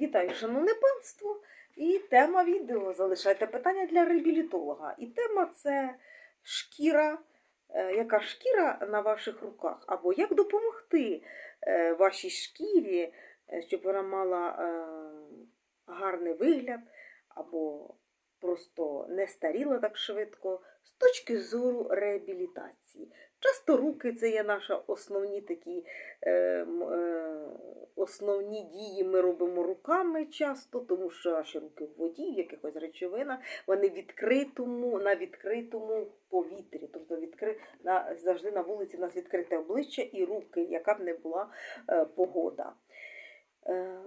Вітаю, шановне панство! І тема відео залишайте питання для реабілітолога. І тема це шкіра. Е, Яка шкіра на ваших руках? Або як допомогти е, вашій шкірі, е, щоб вона мала гарний вигляд, або просто не старіла так швидко з точки зору реабілітації. Часто руки це є наші основні такі е, е, основні дії ми робимо руками часто, тому що наші руки в воді, в якихось речовинах, вони в відкритому, на відкритому повітрі. Тобто відкри... на... завжди на вулиці у нас відкрите обличчя і руки, яка б не була е, погода. Е,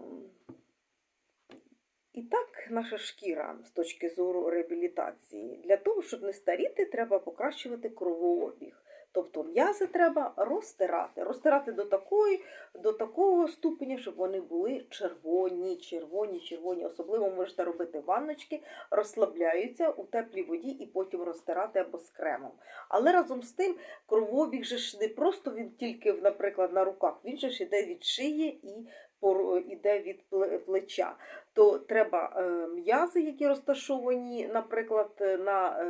і так, наша шкіра з точки зору реабілітації. Для того, щоб не старіти, треба покращувати кровообіг. Тобто м'язи треба розтирати. Розтирати до такої, до такого ступеня, щоб вони були червоні, червоні, червоні. Особливо можете робити ванночки, розслабляються у теплій воді і потім розтирати або з кремом. Але разом з тим кровообіг же ж не просто він тільки, наприклад, на руках, він же ж іде від шиї і іде від плеча. То треба е, м'язи, які розташовані, наприклад, на е,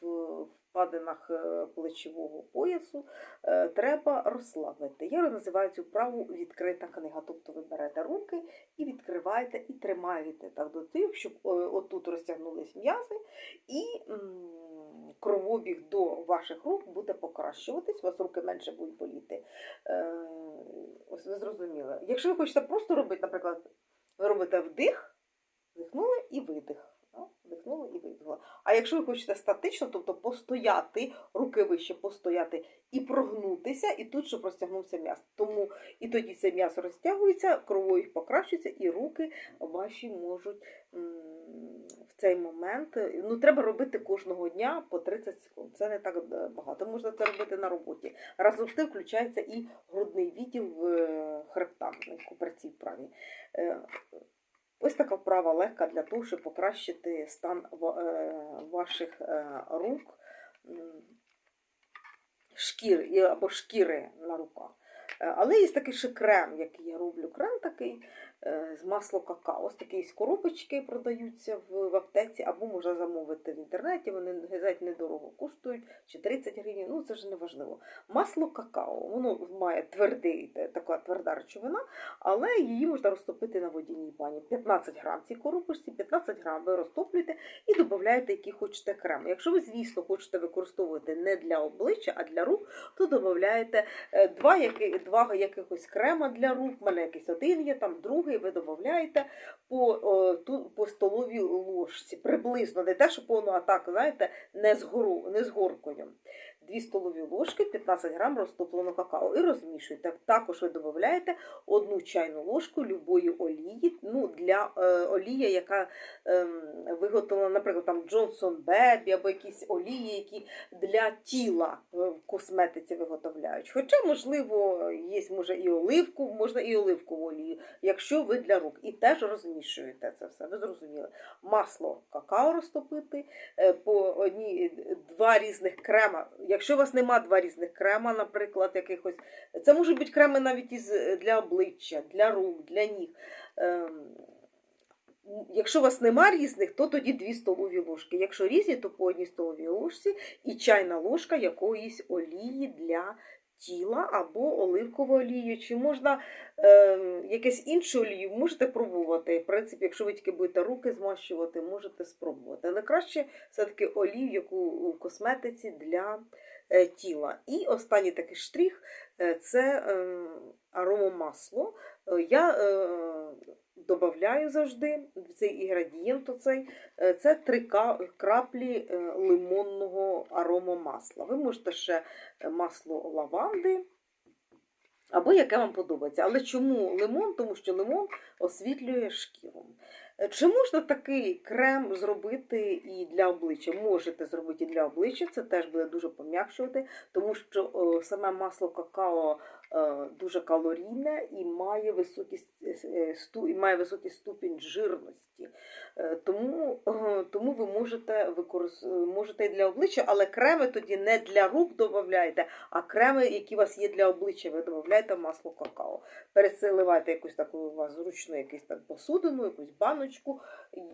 в впадинах е, плечового поясу, е, треба розслабити. Я називаю цю вправу відкрита книга. Тобто ви берете руки і відкриваєте і тримаєте так до тих, щоб е, отут розтягнулись м'язи, і кровобіг до ваших рук буде покращуватись, у вас руки менше будуть боліти. Е, Ось ви зрозуміли. Якщо ви хочете просто робити, наприклад, ви робите вдих, вдихнули і видих. Вдихнули і видихнули. А якщо ви хочете статично, тобто постояти, руки вище постояти і прогнутися, і тут, щоб розтягнувся м'яз. Тому і тоді це м'ясо розтягується, кровою покращується, і руки ваші можуть цей момент. Ну, треба робити кожного дня по 30 секунд. Це не так е, багато. Можна це робити на роботі. Разом з тим включається і грудний відділ е, хребта при цій вправі. Е, Ось така вправа легка для того, щоб покращити стан е, ваших е, рук, шкір або шкіри на руках. Е, Але є такий ще крем, який я роблю. Крем такий е, з масло какао. Ось такі коробочки продаються в, в аптеці, або можна замовити в інтернеті. Вони геть недорого коштують, чи 30 гривень, ну це ж не важливо. Масло какао, воно має твердий, е, така тверда речовина, але її можна розтопити на водяній бані. 15 грам цій коробочці, 15 грам ви розтоплюєте і додаєте, який хочете крем. Якщо ви, звісно, хочете використовувати не для обличчя, а для рук, то додаєте е, два, два якихось крема для рук. У мене якийсь один є, там другий, ви додаєте по, по столовій ложці. Приблизно, не те, що повну атаку, знаєте, не з, гору, не з горкою. 2 столові ложки, 15 грам розтопленого какао і розмішуєте. Також ви додаєте одну чайну ложку любої олії, ну, для е, олія, яка ем, виготовлена, наприклад, там Johnson Baby або якісь олії, які для тіла е, в косметиці виготовляють. Хоча, можливо, є може і оливку, можна і оливкову олію, якщо ви для рук. І теж розмішуєте це все. Ви зрозуміли. Масло какао розтопити, е, по одні два різних крема. Якщо у вас нема два різних крема, наприклад, якихось, це можуть бути креми навіть із для обличчя, для рук, для ніг. Ем, Якщо у вас нема різних, то тоді 2 столові ложки. Якщо різні, то по одній столовій ложці і чайна ложка якоїсь олії для тіла або оливкову олію, Чи можна е, якесь іншу олію, можете пробувати. В принципі, якщо ви тільки будете руки змащувати, можете спробувати. Але краще все-таки олію, яку у косметиці для е, тіла. І останній такий штрих це е, аромамасло. Е, Я е, додаю завжди в цей інгредієнт оцей, е, це три краплі е, лимонного аромамасла. Ви можете ще е, масло лаванди. Або яке вам подобається. Але чому лимон? Тому що лимон освітлює шкіру. Е, Чи можна такий крем зробити і для обличчя? Можете зробити і для обличчя, це теж буде дуже пом'якшувати, тому що саме масло какао дуже калорійне і має високий, е, і має високий ступінь жирності. Е, Тому, е, тому ви можете використ... можете і для обличчя, але креми тоді не для рук додаєте, а креми, які у вас є для обличчя, ви додаєте масло какао. Переселивайте якусь таку у вас зручну якусь там посудину, якусь баночку.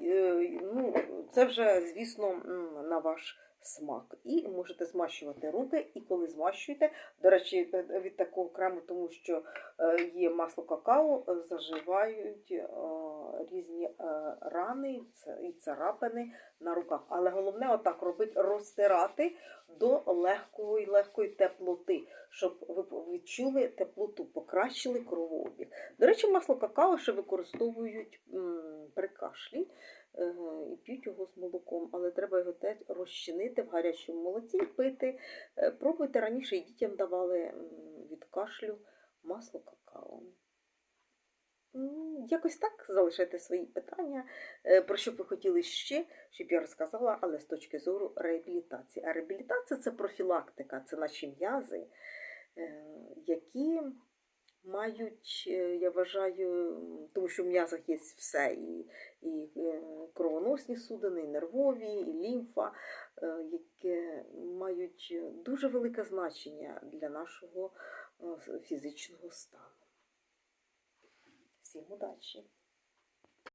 Е, Ну, це вже, звісно, на ваш смак. І можете змащувати руки, і коли змащуєте, до речі, е, від такого крему, тому що е, є масло какао, е, заживають е, різні е, рани і царапини на руках. Але головне отак робити, розтирати до легкої, легкої теплоти, щоб ви відчули теплоту, покращили кровообіг. До речі, масло какао ще використовують при кашлі е, і п'ють його з молоком, але треба його теж розчинити в гарячому молоці пити. Е, Пробуйте раніше і дітям давали від кашлю масло какао. Якось так залишайте свої питання, е, про що б ви хотіли ще, щоб я розказала, але з точки зору реабілітації. А реабілітація це профілактика, це наші м'язи, е, які мають, е, я вважаю, тому що в м'язах є все, і, і е, кровоносні судини, і нервові, і лімфа, е, які мають дуже велике значення для нашого фізичного стану. Всім удачі!